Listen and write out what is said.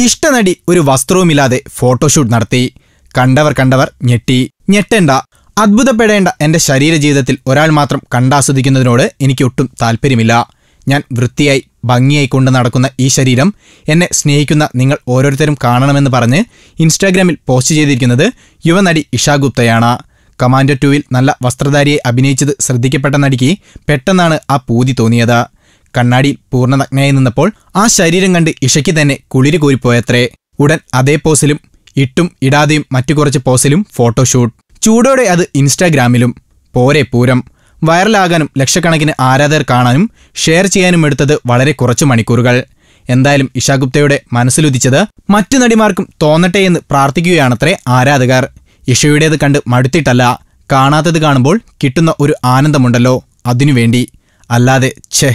ഇഷ്ടനടി ഒരു വസ്ത്രവുമില്ലാതെ ഫോട്ടോഷൂട്ട് നടത്തി. കണ്ടവർ കണ്ടവർ ഞെട്ടി. ഞെട്ടേണ്ട. അത്ഭുതപ്പെടേണ്ട എന്റെ ശരീര ജീവിതത്തിൽ ഒരാൾ മാത്രം കണ്ടാസ്വദിക്കുന്നതിനോട് എനിക്ക് ഒട്ടും താല്പര്യമില്ല. ഞാൻ വൃത്തിയായി ഭംഗിയായി കൊണ്ട് നടക്കുന്ന ഈ ശരീരം എന്നെ സ്നേഹിക്കുന്ന നിങ്ങൾ ഓരോരുത്തരും കാണണമെന്ന് പറഞ്ഞ് ഇൻസ്റ്റാഗ്രാമിൽ പോസ്റ്റ് ചെയ്തിരിക്കുന്നത് യുവനടി ഇഷ ഗുപ്തയാണ്. കമാൻഡോ ടുവിൽ നല്ല വസ്ത്രധാരിയെ അഭിനയിച്ചത് ശ്രദ്ധിക്കപ്പെട്ട നടിക്ക് പെട്ടെന്നാണ് ആ പൂതി തോന്നിയത്. കണ്ണാടിയിൽ പൂർണനഗ്നയായി നിന്നപ്പോൾ ആ ശരീരം കണ്ട് ഇഷയ്ക്ക് തന്നെ കുളിര് കോരിപ്പോയത്രേ. ഉടൻ അതേ പോസിലും ഇട്ടും ഇടാതെയും മറ്റു കുറച്ച് പോസിലും ഫോട്ടോഷൂട്ട്. ചൂടോടെ അത് ഇൻസ്റ്റാഗ്രാമിലും. പോരെ പൂരം. വൈറലാകാനും ലക്ഷക്കണക്കിന് ആരാധകർ കാണാനും ഷെയർ ചെയ്യാനും എടുത്തത് വളരെ കുറച്ച് മണിക്കൂറുകൾ. എന്തായാലും ഇഷ ഗുപ്തയുടെ മനസ്സിലുദിച്ചത് മറ്റു നടിമാർക്കും തോന്നട്ടെ എന്ന് പ്രാർത്ഥിക്കുകയാണത്രേ ആരാധകർ. ഇഷയുടേത് കണ്ട് മടുത്തിട്ടല്ല. കാണാത്തത് കാണുമ്പോൾ കിട്ടുന്ന ഒരു ആനന്ദമുണ്ടല്ലോ അതിനുവേണ്ടി. അല്ലാതെ ഛേ.